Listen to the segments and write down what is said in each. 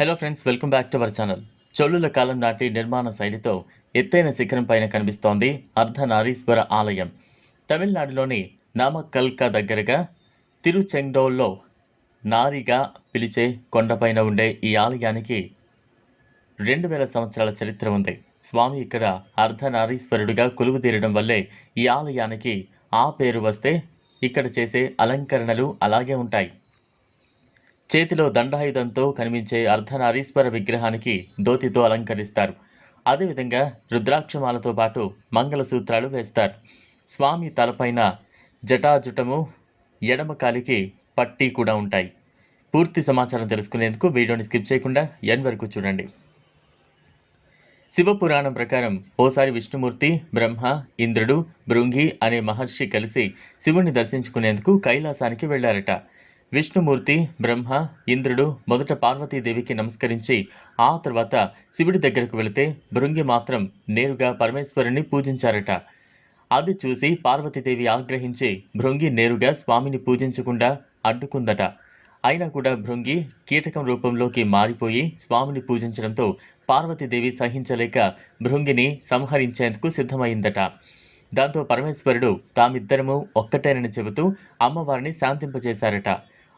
Hello friends welcome back to our channel చోళుల కాలం నాటి నిర్మాణ శైలితో ఎత్తైన శిఖరం పైన కనిపిస్తోంది అర్ధనారీశ్వర ఆలయం. తమిళనాడులోని నామక్కల్క దగ్గరగా తిరుచెండోల్లో నారిగా పిలిచే కొండపైన ఉండే ఈ ఆలయానికి రెండు వేల సంవత్సరాల చరిత్ర ఉంది. స్వామి ఇక్కడ అర్ధనారీశ్వరుడిగా కొలువుదీరడం వల్లే ఈ ఆలయానికి ఆ పేరు వస్తే ఇక్కడ చేసే అలంకరణలు అలాగే ఉంటాయి. చేతిలో దండాయుధంతో కనిపించే అర్ధనారీశ్వర విగ్రహానికి దోతితో అలంకరిస్తారు. అదేవిధంగా రుద్రాక్షమాలతో పాటు మంగళసూత్రాలు వేస్తారు. స్వామి తలపైన జటాజుటము ఎడమ కాలికి పట్టీ కూడా ఉంటాయి. పూర్తి సమాచారం తెలుసుకునేందుకు వీడియోని స్కిప్ చేయకుండా ఎన్ వరకు చూడండి. శివపురాణం ప్రకారం ఓసారి విష్ణుమూర్తి బ్రహ్మ ఇంద్రుడు భృంగి అనే మహర్షి కలిసి శివుణ్ణి దర్శించుకునేందుకు కైలాసానికి వెళ్ళారట విష్ణుమూర్తి బ్రహ్మ ఇంద్రుడు మొదట పార్వతీదేవికి నమస్కరించి ఆ తర్వాత శివుడి దగ్గరకు వెళితే భృంగి మాత్రం నేరుగా పరమేశ్వరుని పూజించారట. అది చూసి పార్వతీదేవి ఆగ్రహించి భృంగి నేరుగా స్వామిని పూజించకుండా అడ్డుకుందట. అయినా కూడా భృంగి కీటకం రూపంలోకి మారిపోయి స్వామిని పూజించడంతో పార్వతీదేవి సహించలేక భృంగిని సంహరించేందుకు సిద్ధమైందట. దాంతో పరమేశ్వరుడు తామిద్దరము ఒక్కటేనని చెబుతూ అమ్మవారిని శాంతింపజేశారట.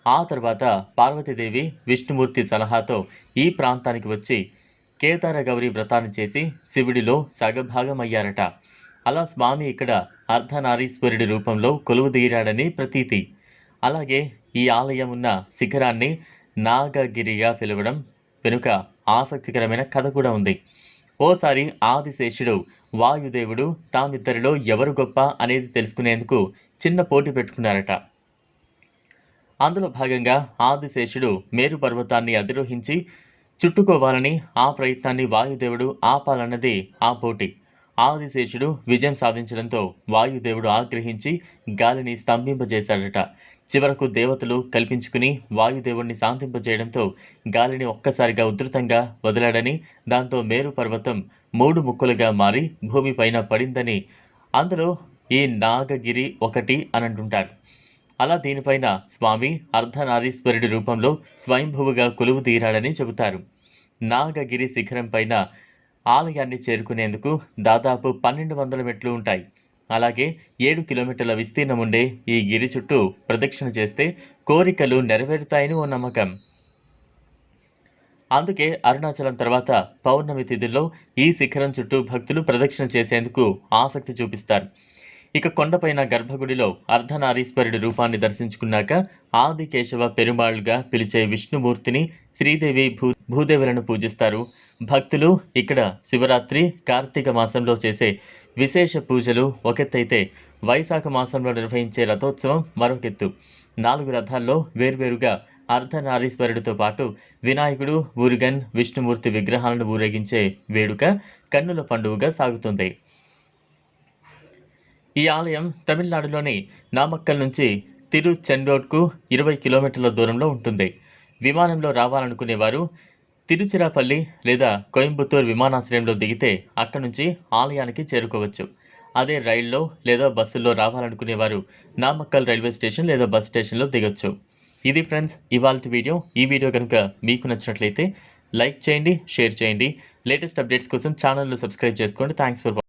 ఆ తర్వాత పార్వతీదేవి విష్ణుమూర్తి సలహాతో ఈ ప్రాంతానికి వచ్చి కేదార గౌరి వ్రతాన్ని చేసి శివుడిలో సగభాగమయ్యారట. అలా స్వామి ఇక్కడ అర్ధనారీశ్వరుడి రూపంలో కొలువుదీరాడని ప్రతీతి. అలాగే ఈ ఆలయం ఉన్న శిఖరాన్ని నాగగిరిగా పిలవడం వెనుక ఆసక్తికరమైన కథ కూడా ఉంది. ఓసారి ఆదిశేషుడు వాయుదేవుడు తామిద్దరిలో ఎవరు గొప్ప అనేది తెలుసుకునేందుకు చిన్న పోటీ పెట్టుకున్నారట. అందులో భాగంగా ఆదిశేషుడు మేరు పర్వతాన్ని అధిరోహించి చుట్టుకోవాలని ఆ ప్రయత్నాన్ని వాయుదేవుడు ఆపాలన్నది ఆ పోటీ. ఆదిశేషుడు విజయం సాధించడంతో వాయుదేవుడు ఆగ్రహించి గాలిని స్తంభింపజేశాడట. చివరకు దేవతలు కల్పించుకుని వాయుదేవుణ్ణి శాంతింపజేయడంతో గాలిని ఒక్కసారిగా ఉధృతంగా వదిలాడని దాంతో మేరు పర్వతం మూడు ముక్కలుగా మారి భూమిపైన పడిందని అందులో ఈ నాగగిరి ఒకటి అని అంటుంటారు అలా దీనిపైన స్వామి అర్ధనారీశ్వరుడి రూపంలో స్వయంభువుగా కొలువు తీరాడని చెబుతారు. నాగగిరి శిఖరం పైన ఆలయాన్ని చేరుకునేందుకు దాదాపు పన్నెండు వందల మెట్లు ఉంటాయి. అలాగే ఏడు కిలోమీటర్ల విస్తీర్ణం ఉండే ఈ గిరి చుట్టూ ప్రదక్షిణ చేస్తే కోరికలు నెరవేరుతాయని ఓ నమ్మకం. అందుకే అరుణాచలం తర్వాత పౌర్ణమి తిథుల్లో ఈ శిఖరం చుట్టూ భక్తులు ప్రదక్షిణ చేసేందుకు ఆసక్తి చూపిస్తారు. ఇక కొండపైన గర్భగుడిలో అర్ధనారీశ్వరుడి రూపాన్ని దర్శించుకున్నాక ఆది కేశవ పెరుమాళ్ళుగా పిలిచే విష్ణుమూర్తిని శ్రీదేవి భూ భూదేవులను పూజిస్తారు. భక్తులు ఇక్కడ శివరాత్రి కార్తీక మాసంలో చేసే విశేష పూజలు ఒకెత్తైతే వైశాఖ మాసంలో నిర్వహించే రథోత్సవం మరొకెత్తు. నాలుగు రథాల్లో వేర్వేరుగా అర్ధనారీశ్వరుడితో పాటు వినాయకుడు మురుగన్ విష్ణుమూర్తి విగ్రహాలను ఊరేగించే వేడుక కన్నుల పండుగగా సాగుతుంది. ఈ ఆలయం తమిళనాడులోని నామక్కల్ నుంచి తిరుచెండోడ్కు ఇరవై కిలోమీటర్ల దూరంలో ఉంటుంది. విమానంలో రావాలనుకునేవారు తిరుచిరాపల్లి లేదా కోయంబత్తూర్ విమానాశ్రయంలో దిగితే అక్కడి నుంచి ఆలయానికి చేరుకోవచ్చు. అదే రైల్లో లేదా బస్సుల్లో రావాలనుకునేవారు నామక్కల్ రైల్వే స్టేషన్ లేదా బస్ స్టేషన్లో దిగొచ్చు. ఇది ఫ్రెండ్స్ ఇవాళ వీడియో. ఈ వీడియో కనుక మీకు నచ్చినట్లయితే లైక్ చేయండి షేర్ చేయండి. లేటెస్ట్ అప్డేట్స్ కోసం ఛానల్ను సబ్స్క్రైబ్ చేసుకోండి. Thanks for